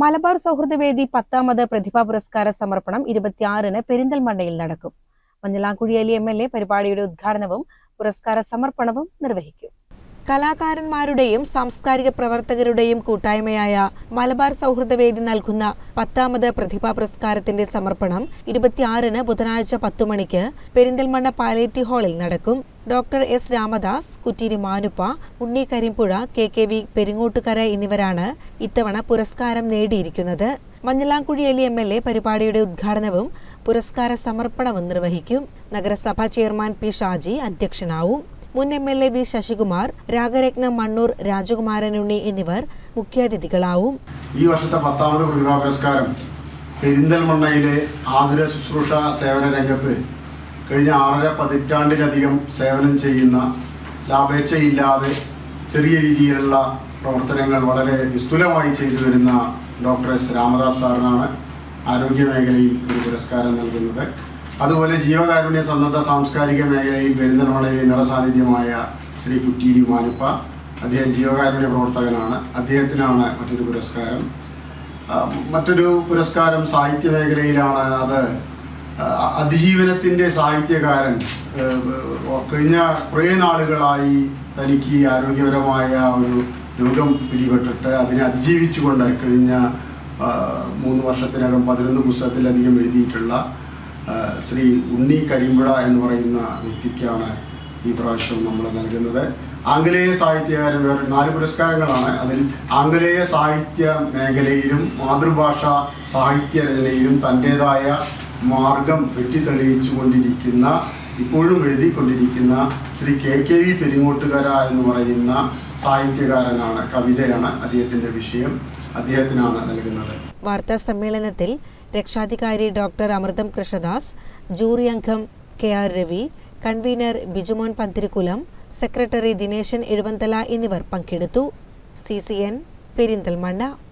മലബാർ സൗഹൃദവേദി പത്താമത് പ്രതിഭാ പുരസ്കാര സമർപ്പണം ഇരുപത്തിയാറിന് പെരിന്തൽമണ്ണയിൽ നടക്കും. മഞ്ഞളാംകുഴി എം എൽ എ പരിപാടിയുടെ ഉദ്ഘാടനവും പുരസ്കാര സമർപ്പണവും നിർവഹിക്കും. കലാകാരന്മാരുടെയും സാംസ്കാരിക പ്രവർത്തകരുടെയും കൂട്ടായ്മയായ മലബാർ സൗഹൃദവേദി നൽകുന്ന പത്താമത് പ്രതിഭാ പുരസ്കാരത്തിന്റെ സമർപ്പണം ഇരുപത്തിയാറിന് ബുധനാഴ്ച പത്തു മണിക്ക് പെരിന്തൽമണ്ണ പാലേറ്റി ഹാളിൽ നടക്കും. Doctor S Ramadas Kuttiri Manuppa Unni Karimpuzha K K V Peringottukara എന്നിവരാണ് ഇത്തവണ പുരസ്കാരം നേടിയിരിക്കുന്നത്. മഞ്ഞളാംകുഴി എലി എം എൽ എ പരിപാടിയുടെ ഉദ്ഘാടനവും പുരസ്കാര സമർപ്പണവും നിർവഹിക്കും. നഗരസഭാ ചെയർമാൻ പി ഷാജി അധ്യക്ഷനാവും. മുൻ M L A V Sasikumar Ragaratnam Mannur Rajakumaranunni എന്നിവർ മുഖ്യാതിഥികളാവും. ഈ വർഷത്തെ പത്താമത് പുരസ്കാരം പെരിന്തൽമണ്ണയിലെ ആതുര ശുശ്രൂഷ സേവന രംഗത്ത് കഴിഞ്ഞ ആറര പതിറ്റാണ്ടിലധികം സേവനം ചെയ്യുന്ന ലാഭേച്ഛയില്ലാതെ ചെറിയ രീതിയിലുള്ള പ്രവർത്തനങ്ങൾ വളരെ നിസ്തുലമായി ചെയ്തു വരുന്ന ഡോക്ടർ എസ് രാമദാസ് സാറിനാണ് ആരോഗ്യ മേഖലയിൽ ഒരു പുരസ്കാരം നൽകുന്നത്. അതുപോലെ ജീവകാരുണ്യ സന്നദ്ധ സാംസ്കാരിക മേഖലയിൽ പെരിന്തൽമണ്ണയിലെ നിറസാന്നിധ്യമായ ശ്രീ കുറ്റീരി മാനുപ്പ അദ്ദേഹം ജീവകാരുണ്യ പ്രവർത്തകനാണ്. അദ്ദേഹത്തിനാണ് മറ്റൊരു പുരസ്കാരം. മറ്റൊരു പുരസ്കാരം സാഹിത്യ മേഖലയിലാണ് അത് അതിജീവനത്തിന്റെ സാഹിത്യകാരൻ കഴിഞ്ഞ കുറേ നാളുകളായി തനിക്ക് ആരോഗ്യപരമായ ഒരു രോഗം പിടിപെട്ടിട്ട് അതിനെ അതിജീവിച്ചുകൊണ്ട് കഴിഞ്ഞ മൂന്ന് വർഷത്തിനകം പതിനൊന്ന് പുസ്തകത്തിലധികം എഴുതിയിട്ടുള്ള ശ്രീ ഉണ്ണി കരിമ്പുഴ എന്ന് പറയുന്ന വ്യക്തിക്കാണ് ഈ പ്രാവശ്യം നമ്മൾ നൽകുന്നത്. ആംഗലേയ സാഹിത്യകാരൻ വേറെ നാല് പുരസ്കാരങ്ങളാണ്. അതിൽ ആംഗലേയ സാഹിത്യ മേഖലയിലും മാതൃഭാഷ സാഹിത്യ രചനയിലും തന്റെതായ മാർഗം വെട്ടിത്തെളിയിച്ചു കൊണ്ടിരിക്കുന്ന ഇപ്പോഴും എഴുതിക്കൊണ്ടിരിക്കുന്ന Shri K K V Peringottukara എന്ന് പറയുന്ന സാഹിത്യകാരനാണ് കവിതയാണ് അദ്ദേഹത്തിന്റെ വിഷയം. അദ്ദേഹത്തിനാണ് നൽകുന്നത്. വാർത്താ സമ്മേളനത്തിൽ രക്ഷാധികാരി ഡോക്ടർ അമൃതം കൃഷ്ണദാസ് ജൂറി അംഗം K R Ravi convener Bijumon Panthirikkulam secretary Dineshan Ezhuvanthala എന്നിവർ പങ്കെടുത്തു. C C N Perinthalmanna.